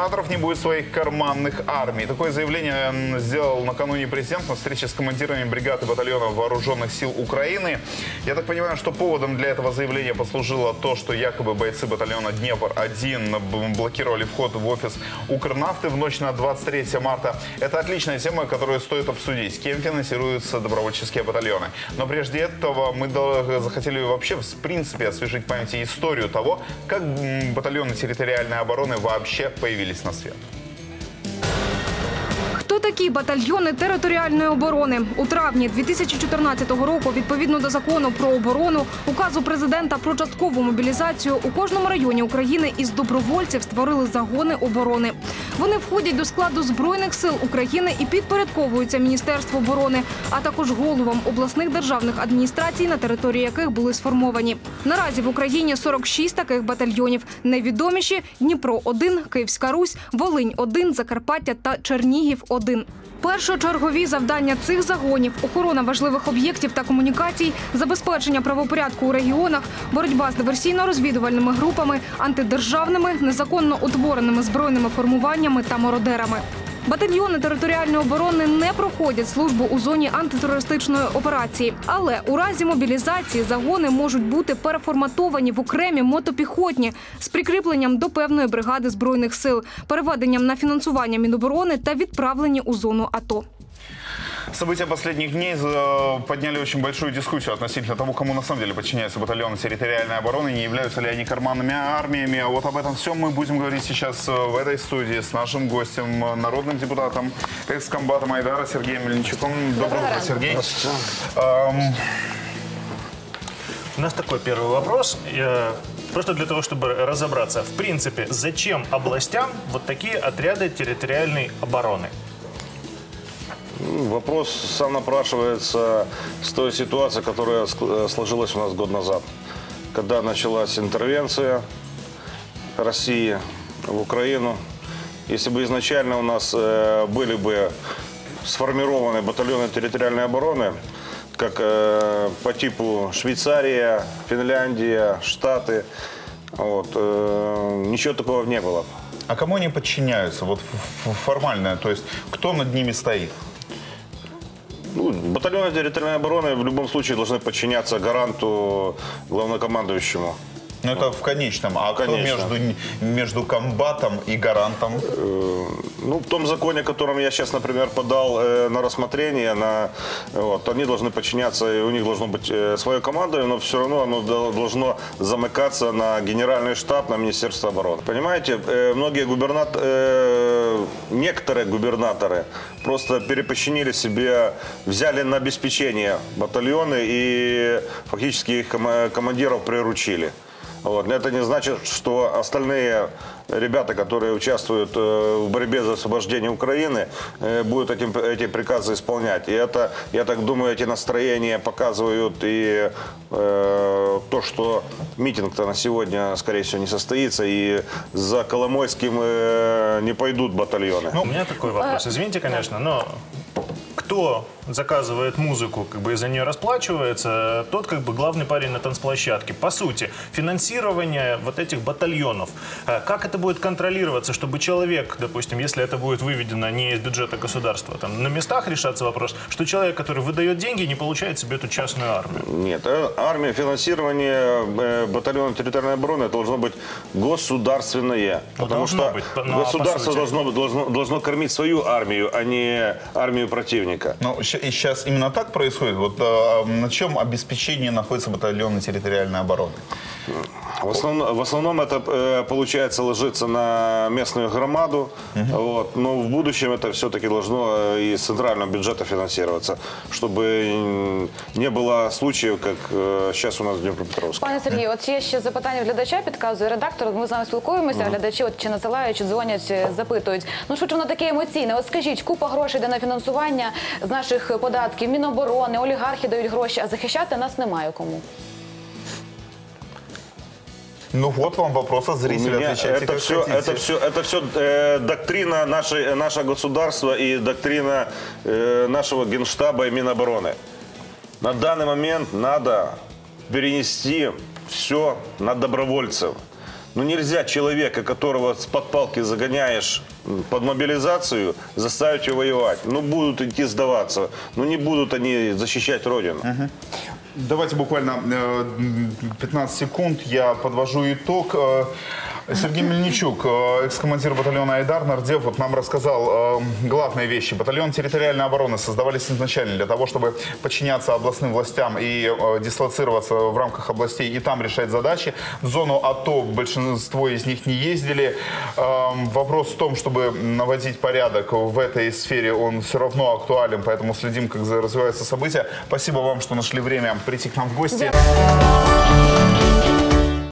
губернаторов не будет своих карманных армий. Такое заявление сделал накануне президент на встрече с командирами бригад и батальонов вооруженных сил Украины. Я так понимаю, что поводом для этого заявления послужило то, что якобы бойцы батальона Днепр-1 б- блокировали вход в офис Укрнафты в ночь на 23 марта. Это отличная тема, которую стоит обсудить. Кем финансируются добровольческие батальоны. Но прежде этого мы захотели вообще в принципе освежить памяти историю того, как батальоны территориальной обороны вообще появились на свет. Хто такі батальйони територіальної оборони? У травні 2014 року, відповідно до закону про оборону, указу президента про часткову мобілізацію у кожному районі України із добровольців створили загони оборони. Вони входять до складу збройних сил України і підпорядковуються Міністерству оборони, а також головам обласних державних адміністрацій, на території яких були сформовані. Наразі в Україні 46 таких батальйонів. Найвідоміші Дніпро 1 Київська Русь, Волинь 1 Закарпаття та Чернігів 1 Першочергові завдання цих загонів охорона важливих об'єктів та комунікацій, забезпечення правопорядку у регіонах, боротьба з диверсійно-розвідувальними групами, антидержавними, незаконно утвореними збройними формуваннями та мародерами. Батальйони територіальної оборони не проходять службу у зоні антитерористичної операції, але у разі мобілізації загони можуть бути переформатовані в окремі мотопіхотні з прикріпленням до певної бригади збройних сил, переведенням на фінансування Міноборони та відправлені у зону АТО. События последних дней э, подняли очень большую дискуссию относительно того, кому на самом деле подчиняются батальоны территориальной обороны, не являются ли они карманными армиями. А вот об этом всем мы будем говорить сейчас э, в этой студии с нашим гостем, э, народным депутатом, экс-комбатом Айдара Сергеем Мельничуком. Доброе утро, Сергей. Эм, У нас такой первый вопрос. Просто для того, чтобы разобраться, в принципе, зачем областям вот такие отряды территориальной обороны? Вопрос сам напрашивается с той ситуации, которая э, сложилась у нас год назад, когда началась интервенция России в Украину. Если бы изначально у нас э, были бы сформированы батальоны территориальной обороны, как э, по типу Швейцария, Финляндия, Штаты, вот, ничего такого не было. а кому они подчиняются? Вот ф- ф- формально, то есть кто над ними стоит? Ну, батальоны территориальной обороны в любом случае должны подчиняться гаранту главнокомандующему. Ну, это в конечном. А кто Конечно. между, между комбатом и гарантом? Ну, в том законе, которым я сейчас, например, подал э, на рассмотрение, на, вот, они должны подчиняться, и у них должно быть э, свое командование, но все равно оно дол- должно замыкаться на генеральный штаб, на Министерство обороны. Понимаете, э, многие губернаторы, некоторые губернаторы просто переподчинили себе, взяли на обеспечение батальоны и фактически их кома- командиров приручили. Вот. Но это не значит, что остальные ребята, которые участвуют э, в борьбе за освобождение Украины, э, будут этим, эти приказы исполнять. И это, я так думаю, эти настроения показывают и э, то, что митинг-то на сегодня, скорее всего, не состоится, и за Коломойским э, не пойдут батальоны. У меня такой вопрос. Извините, конечно, но кто заказывает музыку, как бы и за нее расплачивается, тот как бы главный парень на танцплощадке. По сути, финансирование вот этих батальонов, э, как это будет контролироваться, чтобы человек, допустим, если это будет выведено не из бюджета государства, там на местах решаться вопрос, что человек, который выдает деньги, не получает себе эту частную армию. Нет, э, армия, финансирование э, батальона территориальной обороны должно быть государственное. Ну, потому что быть, по- ну, а по государство сути? должно, должно, должно кормить свою армию, а не армию противника. Ну, щ- и сейчас именно так происходит. Вот э, на чем обеспечении находятся батальоны территориальной обороны? В основном, в основном это э, получается ложится на местную громаду, вот, но в будущем это все-таки должно э, из центрального бюджета финансироваться, чтобы м, не было случаев, как э, сейчас у нас в Днепропетровске. Пане Сергію, от є ще запитання в глядача, підказує редактор. Ми з вами спілкуємося. Глядачі, от чи надсилають, чи дзвонять, е, запитують. Ну що ж воно таке емоційне? От скажіть, купа грошей йде на фінансування з наших податків, Міноборони, олігархи дають гроші, а захищати нас немає кому. Ну вот вам вопрос от зрителя. меня Отвечайте, это все, хотите. это все, это все э, доктрина нашей, нашего государства и доктрина э, нашего генштаба и Минобороны. На данный момент надо перенести все на добровольцев. Ну нельзя человека, которого с подпалки загоняешь под мобилизацию, заставить его воевать. Ну будут идти сдаваться, ну не будут они защищать Родину. Давайте буквально э, 15 секунд. Я подвожу итог. Сергей Мельничук, э, экс-командир батальона «Айдар» Нардев, вот нам рассказал э, главные вещи. Батальон территориальной обороны создавались изначально для того, чтобы подчиняться областным властям и э, дислоцироваться в рамках областей и там решать задачи. В зону АТО большинство из них не ездили. Э, Вопрос в том, чтобы наводить порядок в этой сфере, он все равно актуален, поэтому следим, как развиваются события. Спасибо вам, что нашли время прийти к нам в гости.